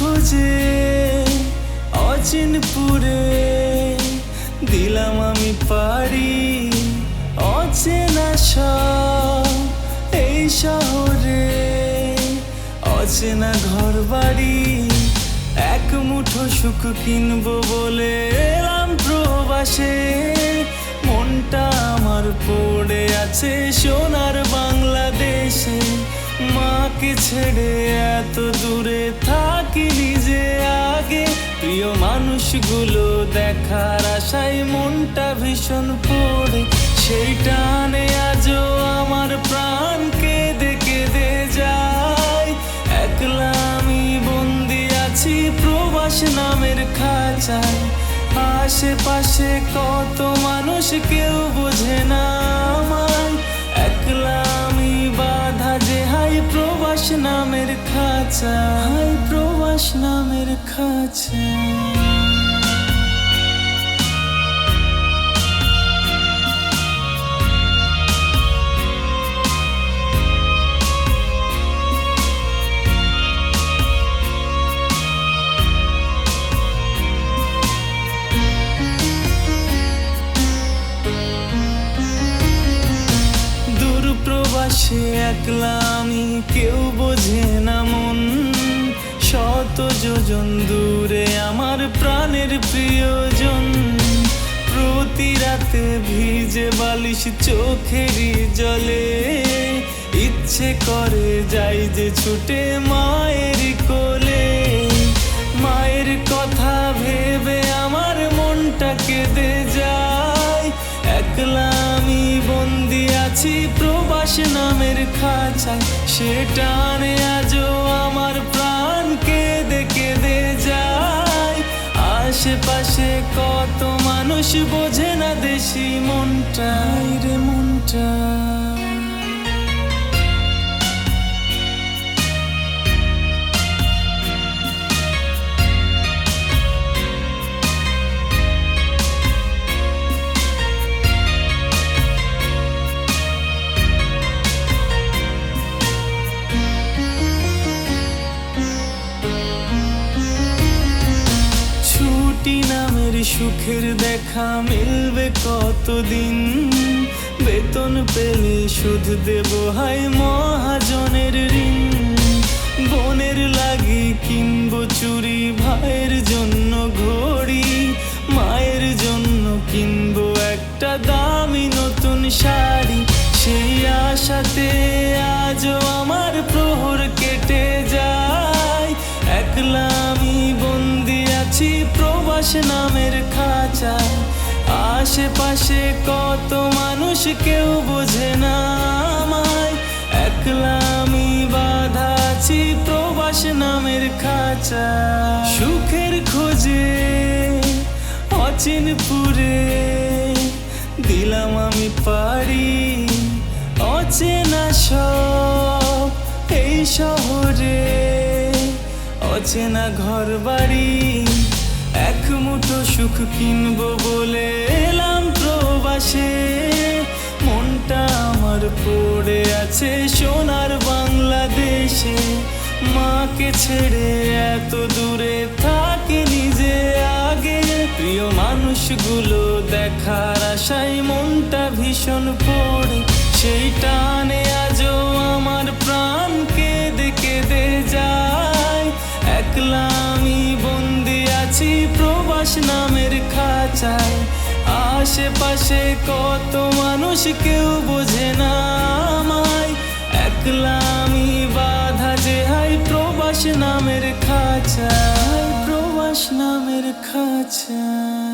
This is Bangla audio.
খোঁজে, অচিনপুরে দিলাম আমি পারি অচেনা সব এই শহরে, অচেনা ঘর বাড়ি এক মুঠো সুখ কিনবো বলে এলাম প্রবাসে। মনটা আমার পড়ে আছে সোনার বাংলাদেশে মাকে ছেড়ে এত দূরে থাকি নিজে আগে। প্রিয় মানুষগুলো দেখার আশায় মনটা ভীষণ পড়ে। সেই টানে আজও আমার প্রাণ কেঁদে কেঁদে যায়। একলা আমি বন্দি আছি প্রবাস নামের খাঁচায়। আশেপাশে কত মানুষ কেউ বোঝে না। নামের খাঁচা। হাই প্রবাস নামের খাঁচা। প্রবাসে একলা আমি কেউ বোঝে না মন। শত যোজন দূরে আমার প্রাণের প্রিয়জন। প্রতি রাতে ভিজে বালিশ চোখেরই জলে। ইচ্ছে করে যাই যে ছুটে মায়ের কোলে। মায়ের কথা ভেবে আমার মনটা কেঁদে যায়। একলা আমি বন্দি আছি প্রবাস নামের খাঁচায় সে টানে আজও আমার প্রাণ কেঁদে কেঁদে যায়। আশেপাশে কত মানুষ বোঝে না দেশি মনটাই রে মনটা। সুখের দেখা মিলবে কতদিন? বেতন পেলে সুদ দেব হাই মহাজনের ঋণ। বোনের লাগে কিনবো চুরি, ভাইয়ের জন্য ঘড়ি, মায়ের জন্য কিনবো একটা দামি নতুন শাড়ি। সেই আশাতে আজও আমার প্রবাস নামের খাঁচায় আশেপাশে কত মানুষ কেউ বোঝে না আমায়। একলা আমি বাধা আছি প্রবাস নামের খাঁচা। সুখের খোঁজে অচিনপুরে দিলাম আমি পারি অচেনা সব এই শহরে, অচেনা ঘর বাড়ি এক মুঠো সুখ কিনবো বলে এলাম প্রবাসে। মনটা আমার পড়ে আছে সোনার বাংলাদেশে। মাকে ছেড়ে এত দূরে থাকে নিজে আগে। প্রিয় মানুষগুলো দেখার আশায় মনটা ভীষণ পড়ে। সেই প্রবাস নামের খাঁচায়। আশেপাশে কত মানুষ কেউ বোঝে না আমায়। বাধা যে হাই, প্রবাস নামের খাঁচায়। প্রবাস নামের খাঁচায়।